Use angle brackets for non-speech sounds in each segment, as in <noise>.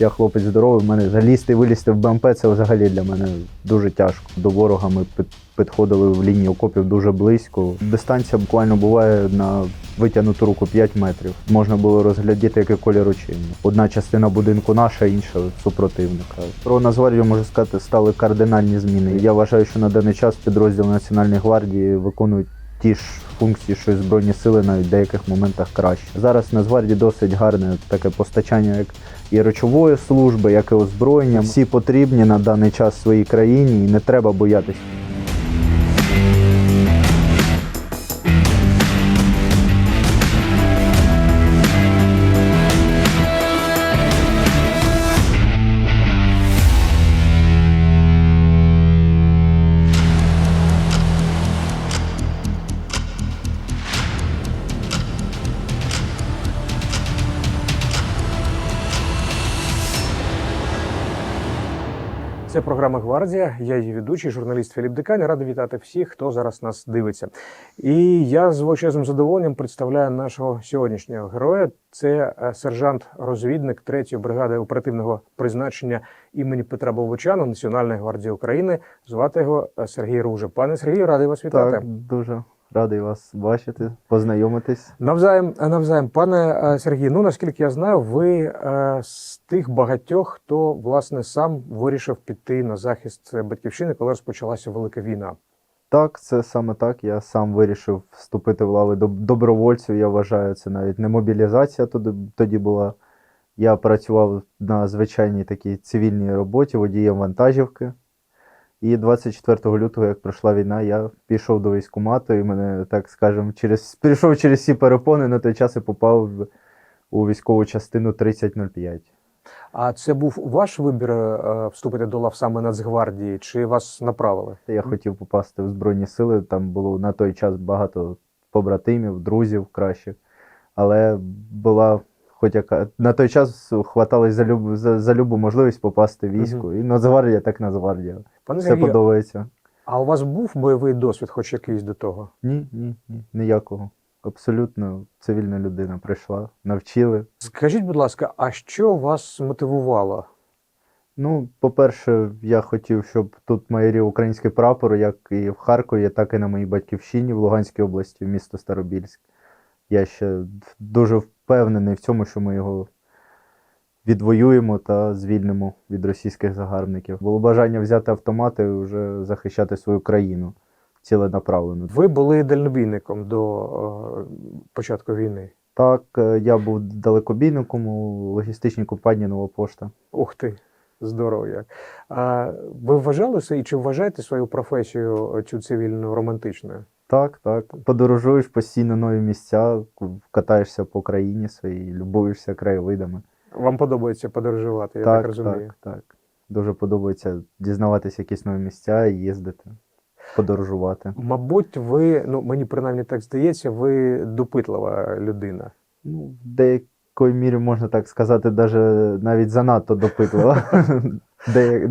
Я хлопець здоровий, в мене залізти вилізти в БМП це взагалі для мене дуже тяжко. До ворога ми підходили в лінії окопів дуже близько. Дистанція буквально буває на витягнуту руку 5 метрів. Можна було розглядіти, який колір очей. Одна частина будинку наша, інша супротивника. Про Нацгвардію, можу сказати, стали кардинальні зміни. Я вважаю, що на даний час підрозділи Національної гвардії виконують ті ж функції, що Збройні сили навіть в деяких моментах краще. Зараз на зварді досить гарне таке постачання, як і речової служби, як і озброєння. Всі потрібні на даний час своїй країні і не треба боятися. Це програма Гвардія. Я її ведучий, журналіст Філіп Дикань. Радий вітати всіх, хто зараз нас дивиться. І я з величезним задоволенням представляю нашого сьогоднішнього героя. Це е, сержант-розвідник 3-ї бригади оперативного призначення імені Петра Болбочана Національної гвардії України. Звати його е, Сергій Руже. Пане Сергію, радий вас вітати. Так, дуже радий вас бачити, познайомитись. Навзаєм, навзаєм, пане е, Сергій, ну наскільки я знаю, ви е, з тих багатьох, хто власне сам вирішив піти на захист е, батьківщини, коли розпочалася велика війна. Так, це саме так. Я сам вирішив вступити в лави доб- добровольців. Я вважаю, це навіть не мобілізація тоді була. Я працював на звичайній такій цивільній роботі, водієм вантажівки. І 24 лютого, як пройшла війна, я пішов до військкомату і мене, так скажемо, через, <laughs> прийшов через всі перепони на той час і попав у військову частину 3005. А це був ваш вибір е, вступити до лав саме Нацгвардії, чи вас направили? Я хотів попасти в Збройні Сили. Там було на той час багато побратимів, друзів кращих. Але була хоч яка. На той час хваталось за любу, за, за любу можливість попасти в військо. І Нацгвардія так Нацгвардія. Пане Все Сергію, подобається. а у вас був бойовий досвід, хоч якийсь до того? Ні, ні, ні. Ніякого. Абсолютно цивільна людина прийшла, навчили. Скажіть, будь ласка, а що вас мотивувало? Ну, по-перше, я хотів, щоб тут майорів український прапор, як і в Харкові, так і на моїй батьківщині в Луганській області, в місто Старобільськ. Я ще дуже впевнений в цьому, що ми його відвоюємо та звільнимо від російських загарбників. Було бажання взяти автомати і вже захищати свою країну ціленаправлено. Ви були дальнобійником до е, початку війни. Так, е, я був далекобійником у логістичній компанії Нова Пошта. Ух ти, здорово як. А ви вважали се- і чи вважаєте свою професію е, цю цивільну романтичною? Так, так. Подорожуєш постійно нові місця, катаєшся по країні своїй, любуєшся краєвидами. Вам подобається подорожувати, я так, так, розумію. так, так. Дуже подобається дізнаватися якісь нові місця, і їздити, подорожувати. Мабуть, ви, ну мені принаймні так здається, ви допитлива людина. Ну, в деякої мірі можна так сказати, даже навіть занадто допитливо. <laughs> В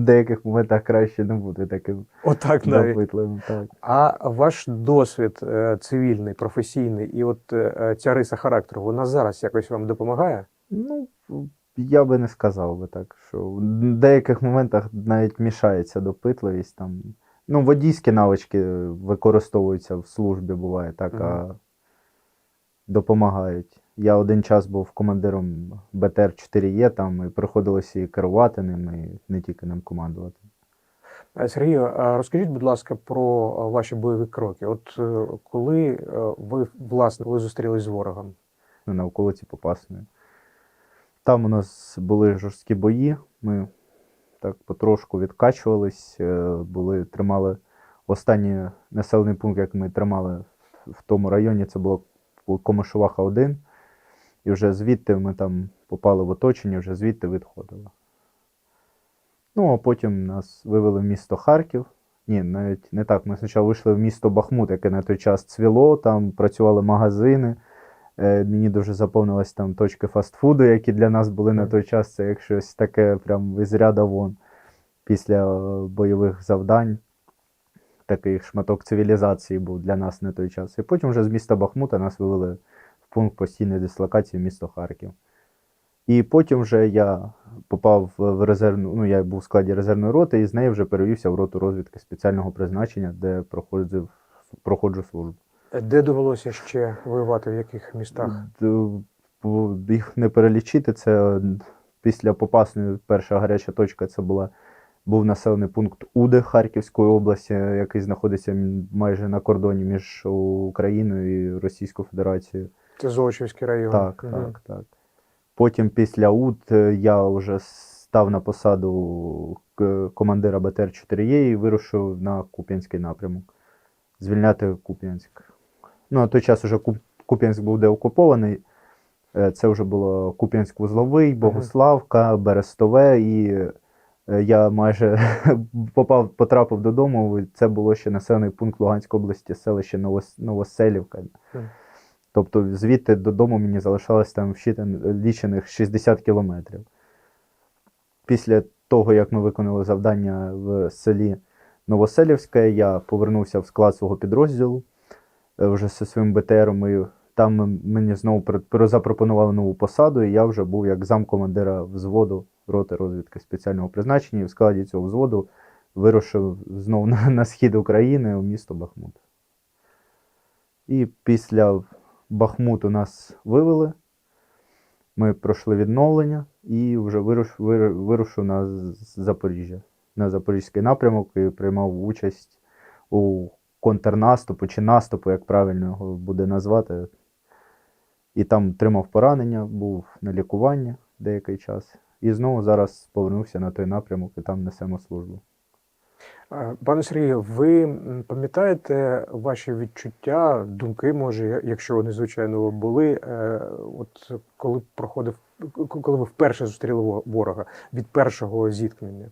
деяких моментах краще не бути таким Отак навіть. допитливим. Так. А ваш досвід е, цивільний, професійний, і от е, ця риса характеру, вона зараз якось вам допомагає? Ну, я би не сказав би так, що в деяких моментах навіть мішається допитливість. Там. Ну, водійські навички використовуються в службі, буває так, а допомагають. Я один час був командиром БТР-4Е, там і приходилося і керувати ним, і не тільки ним командувати. Е, Сергію, розкажіть, будь ласка, про е, ваші бойові кроки. От е, коли ви власне коли зустрілись з ворогом? ну, на околиці Попасної. Там у нас були жорсткі бої. Ми так потрошку відкачувались, були, тримали останній населений пункт, як ми тримали в тому районі, це було Комишуваха 1. І вже звідти ми там попали в оточення, вже звідти відходили. Ну, а потім нас вивели в місто Харків. Ні, навіть не так. Ми спочатку вийшли в місто Бахмут, яке на той час цвіло, там працювали магазини. Е, Мені дуже заповнились там точки фастфуду, які для нас були на той час. Це як щось таке прям із ряда вон після е, бойових завдань. Такий шматок цивілізації був для нас на той час. І потім вже з міста Бахмута нас вивели пункт постійної дислокації в місто Харків. І потім вже я попав в резервну, ну я був в складі резервної роти, і з неї вже перевівся в роту розвідки спеціального призначення, де проходжу, проходжу службу. Де довелося ще воювати, в яких містах? Їх не перелічити. Це після Попасної перша гаряча точка це була, був населений пункт Уди Харківської області, який знаходиться майже на кордоні між Україною і Російською Федерацією. Це Золочівський район. Так, Мгм. так, так. Потім після УД е, я вже став на посаду командира БТР-4Е і вирушив на Куп'янський напрямок. Звільняти Куп'янськ. Ну, на той час вже Куп'янськ був деокупований. Е, Це вже було Куп'янськ-Вузловий, Богославка, Берестове, і е, я майже <laughs> попав, потрапив додому. Це було ще населений пункт Луганської області, селище Новос- Новоселівка. Тобто звідти додому мені залишалось там лічених 60 кілометрів. Після того, як ми виконали завдання в селі Новоселівське, я повернувся в склад свого підрозділу е, вже зі своїм БТРом. І там мені знову пр- пр- запропонували нову посаду, і я вже був як замкомандира взводу роти розвідки спеціального призначення. І в складі цього взводу вирушив знову на, на схід України у місто Бахмут. І після Бахмуту нас вивели. Ми пройшли відновлення і вже вируш, вирушив на Запоріжжя, на Запорізький напрямок і приймав участь у контрнаступу чи наступу, як правильно його буде назвати. І там тримав поранення, був на лікуванні деякий час. І знову зараз повернувся на той напрямок і там несемо службу. Пане Сергію, ви пам'ятаєте ваші відчуття, думки, може, якщо вони, звичайно, були, е, от коли проходив, коли ви вперше зустріли ворога від першого зіткнення?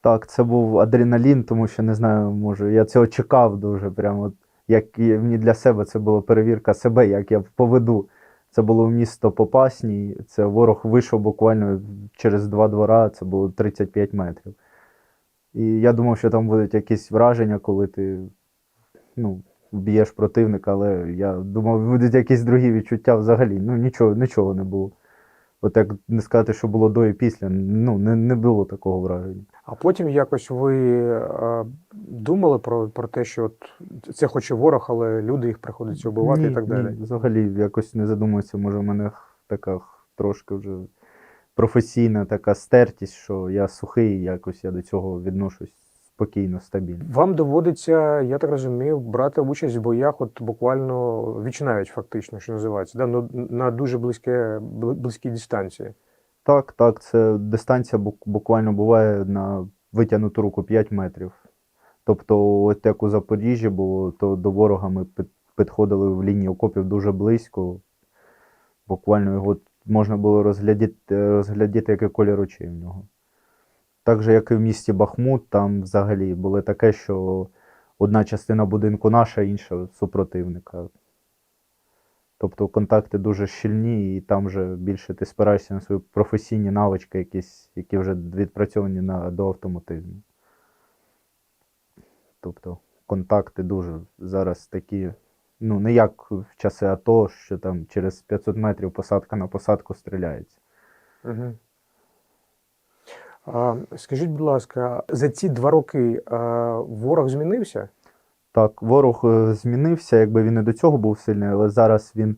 Так, це був адреналін, тому що не знаю, може, я цього чекав дуже. Прямо от, як мені для себе це була перевірка себе, як я поведу. Це було місто Попасній. Це ворог вийшов буквально через два двора, це було 35 метрів. І я думав, що там будуть якісь враження, коли ти ну, б'єш противника, але я думав, будуть якісь другі відчуття взагалі. Ну, нічого, нічого не було. От як не сказати, що було до і після, ну, не, не було такого враження. А потім якось ви е, думали про, про те, що от це хоч і ворог, але люди їх приходиться вбивати ні, і так далі. Ні, взагалі якось не задумуюся, може, в мене така трошки вже професійна така стертість, що я сухий, якось я до цього відношусь спокійно, стабільно. Вам доводиться, я так розумію, брати участь в боях, от буквально віч навіть фактично, що називається, да? ну, на дуже близьке, близькій дистанції. Так, так, це дистанція буквально буває на витягнуту руку 5 метрів. Тобто, от як у Запоріжжі було, то до ворога ми підходили в лінії окопів дуже близько. Буквально його можна було розглядіти, розглядіти який колір очей в нього. Так же, як і в місті Бахмут, там взагалі було таке, що одна частина будинку наша, інша супротивника. Тобто контакти дуже щільні, і там вже більше ти спираєшся на свої професійні навички, якісь, які вже відпрацьовані на, до автоматизму. Тобто контакти дуже зараз такі, ну, не як в часи АТО, що там через 500 метрів посадка на посадку стріляється. Угу. А, скажіть, будь ласка, за ці два роки а, ворог змінився? Так, ворог е, змінився, якби він і до цього був сильний, але зараз він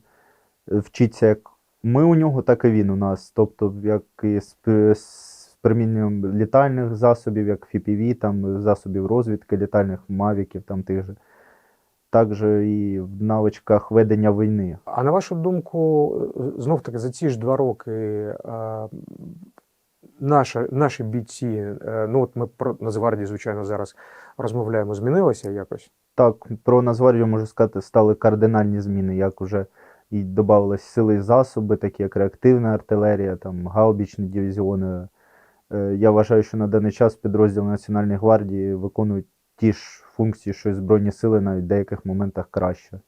е, вчиться як ми у нього, так і він у нас. Тобто, як і з, з приміненням літальних засобів, як FPV, там засобів розвідки, літальних мавіків, там тих же. Також і в навичках ведення війни. А на вашу думку, знов таки за ці ж два роки а, наша, наші бійці, е, ну от ми про Нацгвардії, звичайно, зараз розмовляємо, змінилося якось? Так, про Нацгвардію, можу сказати, стали кардинальні зміни, як уже і додавалися сили і засоби, такі як реактивна артилерія, там гаубічні дивізіони. Е, Я вважаю, що на даний час підрозділи Національної гвардії виконують ті ж функції, що й Збройні сили, навіть в деяких моментах краще.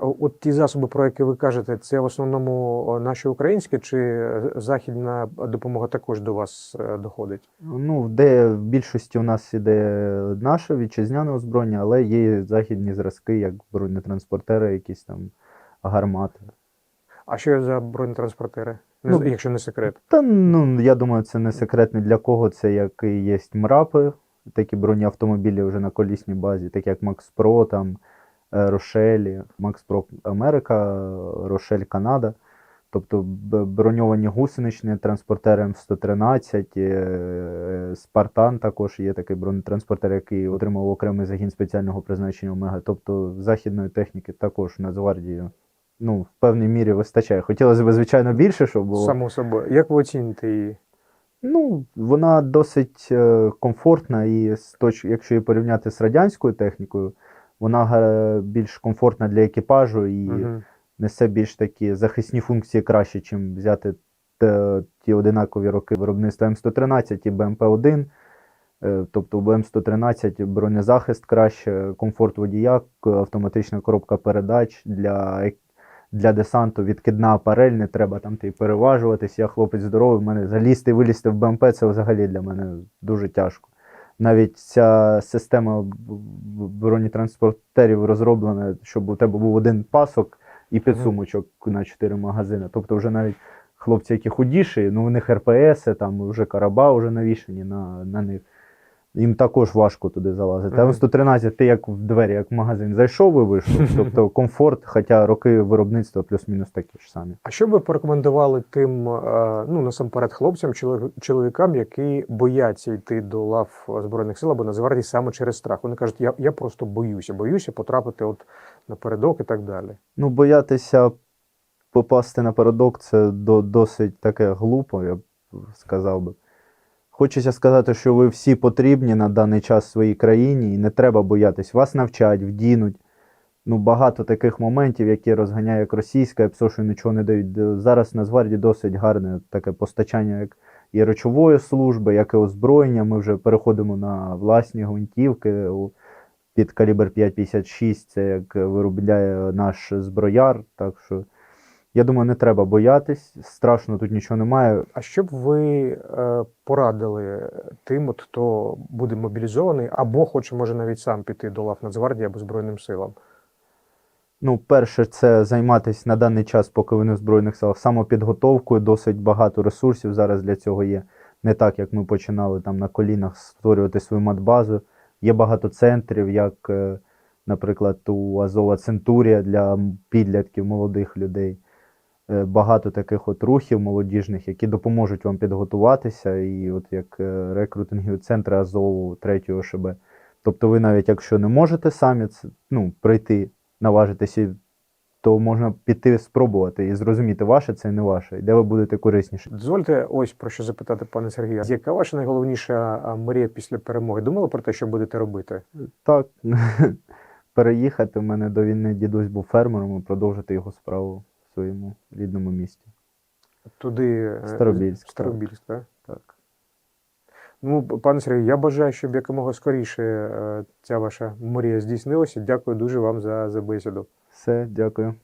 От ті засоби, про які ви кажете, це в основному наші українські, чи західна допомога також до вас е, доходить? Ну, де в більшості у нас іде наше вітчизняне озброєння, але є західні зразки, як бронетранспортери, якісь там гармати. А що за бронетранспортери? Ну, якщо не секрет. Та ну я думаю, це не секрет ні для кого. Це як і є мрапи, такі бронеавтомобілі вже на колісній базі, такі як Макс Про, там е, Рошелі, Макс Про Америка, Рошель Канада. Тобто броньовані гусеничні транспортери М113, е, Спартан також є такий бронетранспортер, який отримав окремий загін спеціального призначення Омега. Тобто західної техніки також Нацгвардії ну, в певній мірі вистачає. Хотілося б, звичайно, більше, щоб було. Само собою. Як ви оціните її? Ну, вона досить е, комфортна, і з точ... якщо її порівняти з радянською технікою, вона більш комфортна для екіпажу і Мгм. несе більш такі захисні функції краще, чим взяти те- ті одинакові роки виробництва М113 і БМП-1. Е, Тобто у БМ-113 бронезахист краще, комфорт водія, автоматична коробка передач для, для десанту, відкидна апарель, не треба там ти переважуватись. Я хлопець здоровий, в мене залізти і вилізти в БМП це взагалі для мене дуже тяжко. Навіть ця система бронетранспортерів розроблена, щоб у тебе був один пасок і підсумочок на чотири магазини. Тобто, вже навіть хлопці, які худіші, ну у них РПС, там вже караба вже навішані на, на них. Їм також важко туди залазити. А Мгм. 113 ти як в двері, як в магазин зайшов і вийшов. Тобто комфорт, хоча роки виробництва плюс-мінус такі ж самі. А що б ви порекомендували тим, е, ну насамперед, хлопцям, чоло- чоловікам, які бояться йти до лав Збройних сил або Нацгвардії саме через страх? Вони кажуть, я, я просто боюся, боюся потрапити от напередок і так далі. Ну, боятися попасти на передок це до, досить таке глупо, я б сказав би. Хочеться сказати, що ви всі потрібні на даний час своїй країні, і не треба боятись. Вас навчать, вдінуть. Ну, багато таких моментів, які розганяє як російська ПСО, що нічого не дають. Зараз на Зварді досить гарне таке постачання як і речової служби, як і озброєння. Ми вже переходимо на власні гвинтівки під калібр 5,56, це як виробляє наш зброяр. Так що я думаю, не треба боятись. Страшно тут нічого немає. А що б ви е, порадили тим, от, хто буде мобілізований, або хоче, може, навіть сам піти до лав Нацгвардії або Збройним силам? Ну, перше, це займатися на даний час, поки ви не в Збройних силах, самопідготовкою. Досить багато ресурсів зараз для цього є. Не так, як ми починали там на колінах створювати свою матбазу. Є багато центрів, як, е, наприклад, у Азова Центурія для підлітків, молодих людей. Е, Багато таких от рухів молодіжних, які допоможуть вам підготуватися, і от як е, рекрутингові центри Азову, 3 ОШБ. Тобто ви навіть якщо не можете самі ну, прийти, наважитися, то можна піти спробувати і зрозуміти, ваше це не ваше, і де ви будете корисніші. Дозвольте ось про що запитати, пане Сергію. Яка ваша найголовніша мрія після перемоги? Думали про те, що будете робити? Так, <laughs> переїхати. У мене до війни дідусь був фермером і продовжити його справу в своєму рідному місті. Туди е, Старобільськ, Старобільськ, так? Так. Ну, пане Сергію, я бажаю, щоб якомога скоріше е, ця ваша мрія здійснилася. Дякую дуже вам за, за бесіду. Все, дякую.